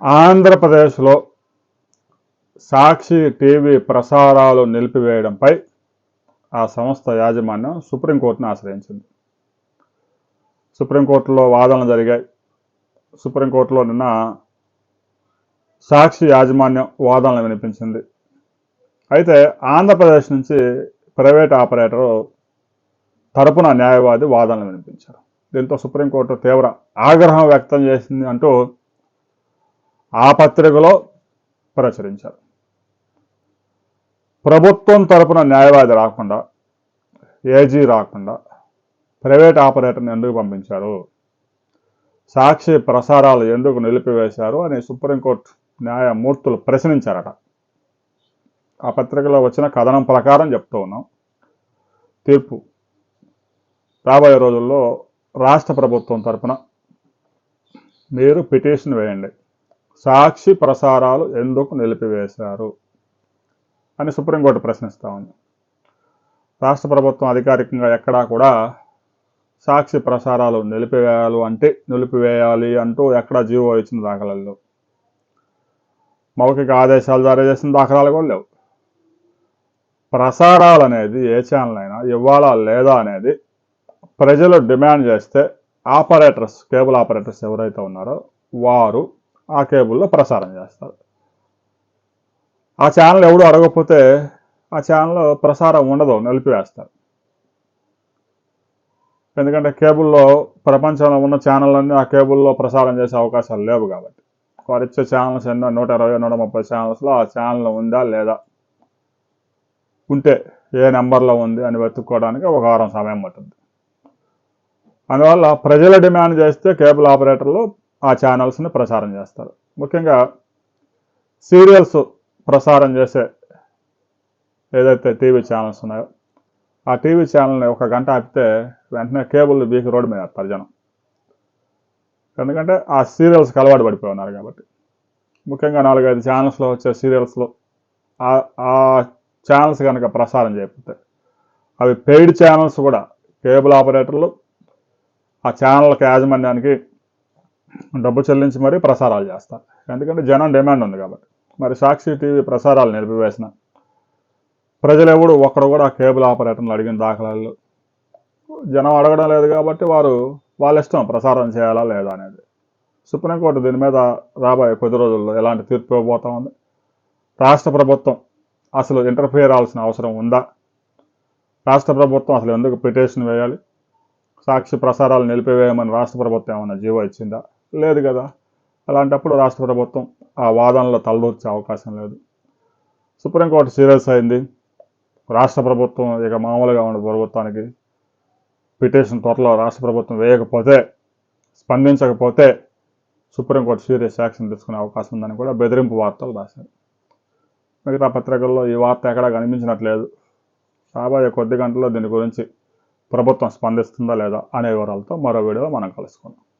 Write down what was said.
ఆంధ్రప్రదేశ్లో సాక్షి టీవీ ప్రసారాలు నిలిపివేయడంపై ఆ సంస్థ యాజమాన్యం సుప్రీంకోర్టును ఆశ్రయించింది. సుప్రీంకోర్టులో వాదనలు జరిగాయి. సుప్రీంకోర్టులో నిన్న సాక్షి యాజమాన్యం వాదనలు వినిపించింది. అయితే ఆంధ్రప్రదేశ్ నుంచి ప్రైవేట్ ఆపరేటరు తరపున న్యాయవాది వాదనలు వినిపించారు. దీంతో సుప్రీంకోర్టు తీవ్ర ఆగ్రహం వ్యక్తం చేసింది అంటూ ఆ పత్రికలో ప్రచురించారు. ప్రభుత్వం తరపున న్యాయవాది రాకుండా ఏజీ రాకుండా ప్రైవేట్ ఆపరేటర్ని ఎందుకు పంపించారు? సాక్షి ప్రసారాలు ఎందుకు నిలిపివేశారు అని సుప్రీంకోర్టు న్యాయమూర్తులు ప్రశ్నించారట. ఆ పత్రికలో వచ్చిన కథనం ప్రకారం చెప్తూ ఉన్నాం. తీర్పు. రాబోయే రోజుల్లో రాష్ట్ర ప్రభుత్వం తరపున మీరు పిటిషన్ వేయండి. సాక్షి ప్రసారాలు ఎందుకు నిలిపివేశారు అని సుప్రీంకోర్టు ప్రశ్నిస్తూ ఉంది. రాష్ట్ర ప్రభుత్వం అధికారికంగా ఎక్కడా కూడా సాక్షి ప్రసారాలు నిలిపివేయాలి అంటే నిలిపివేయాలి అంటూ ఎక్కడా జీవో ఇచ్చిన దాఖలాలు మౌఖిక ఆదేశాలు జారీ చేసిన దాఖలాలు కూడా లేవు. ప్రసారాలు అనేది ఏ ఛానల్ అయినా ఇవ్వాలా లేదా అనేది ప్రజలు డిమాండ్ చేస్తే ఆపరేటర్స్ కేబుల్ ఆపరేటర్స్ ఎవరైతే ఉన్నారో వారు ఆ కేబుల్లో ప్రసారం చేస్తారు. ఆ ఛానల్ ఎవడు అడగకపోతే ఆ ఛానల్ ప్రసారం ఉండదు నిలిపివేస్తారు. ఎందుకంటే కేబుల్లో ప్రపంచంలో ఉన్న ఛానళ్ళన్నీ ఆ కేబుల్లో ప్రసారం చేసే అవకాశాలు లేవు కాబట్టి. వారు ఇచ్చే ఛానల్స్ ఎన్నో నూట ఇరవై నూట ముప్పై ఛానల్స్లో ఆ ఛానల్ ఉందా లేదా? ఉంటే ఏ నెంబర్లో ఉంది అని వెతుక్కోవడానికి ఒక వారం సమయం పడుతుంది అందువల్ల ప్రజల డిమాండ్ చేస్తే కేబుల్ ఆపరేటర్లు ఆ ఛానల్స్ని ప్రసారం చేస్తారు. ముఖ్యంగా సీరియల్స్ ప్రసారం చేసే ఏదైతే టీవీ ఛానల్స్ ఉన్నాయో ఆ టీవీ ఛానల్ని ఒక గంట ఆపితే వెంటనే కేబుల్ బీకి రోడ్డు మీద వేస్తారు జనం. ఎందుకంటే ఆ సీరియల్స్కి అలవాటు పడిపోయి ఉన్నారు కాబట్టి. ముఖ్యంగా నాలుగైదు ఛానల్స్లో వచ్చే సీరియల్స్లో ఆ ఛానల్స్ కనుక ప్రసారం చేయకపోతే అవి పెయిడ్ ఛానల్స్ కూడా కేబుల్ ఆపరేటర్లు ఆ ఛానల్కి యాజమాన్యానికి డబ్బు చెల్లించి మరీ ప్రసారాలు చేస్తారు ఎందుకంటే జనం డిమాండ్ ఉంది కాబట్టి. మరి సాక్షి టీవీ ప్రసారాలు నిలిపివేసిన. ప్రజలు ఎవడు ఒక్కడు కూడా కేబుల్ ఆపరేటర్లు అడిగిన దాఖలాలు జనం అడగడం లేదు కాబట్టి వారు వాళ్ళ ఇష్టం ప్రసారం చేయాలా లేదా అనేది. సుప్రీంకోర్టు దీని మీద రాబోయే కొద్ది రోజుల్లో ఎలాంటి తీర్పు ఇవ్వబోతా ఉంది? రాష్ట్ర ప్రభుత్వం అసలు ఇంటర్ఫియర్ అవ్వాల్సిన అవసరం ఉందా? రాష్ట్ర ప్రభుత్వం అసలు ఎందుకు పిటిషన్ వేయాలి? సాక్షి ప్రసారాలు నిలిపివేయమని రాష్ట్ర ప్రభుత్వం ఏమైనా జీవో ఇచ్చిందా? లేదు కదా. అలాంటప్పుడు రాష్ట్ర ప్రభుత్వం ఆ వాదనలో తలదూర్చే అవకాశం లేదు. సుప్రీంకోర్టు సీరియస్ అయింది. రాష్ట్ర ప్రభుత్వం ఇక మామూలుగా ఉన్న ప్రభుత్వానికి. పిటిషన్ త్వరలో రాష్ట్ర ప్రభుత్వం వేయకపోతే స్పందించకపోతే సుప్రీంకోర్టు సీరియస్ యాక్షన్ తీసుకునే అవకాశం ఉందని కూడా బెదిరింపు వార్తలు రాశారు. మిగతా పత్రికల్లో ఈ వార్త ఎక్కడా కనిపించినట్లేదు. రాబోయే కొద్ది గంటల్లో దీని గురించి ప్రభుత్వం స్పందిస్తుందా లేదా అనే వివరాలతో మరో వీడియో మనం కలుసుకుందాం.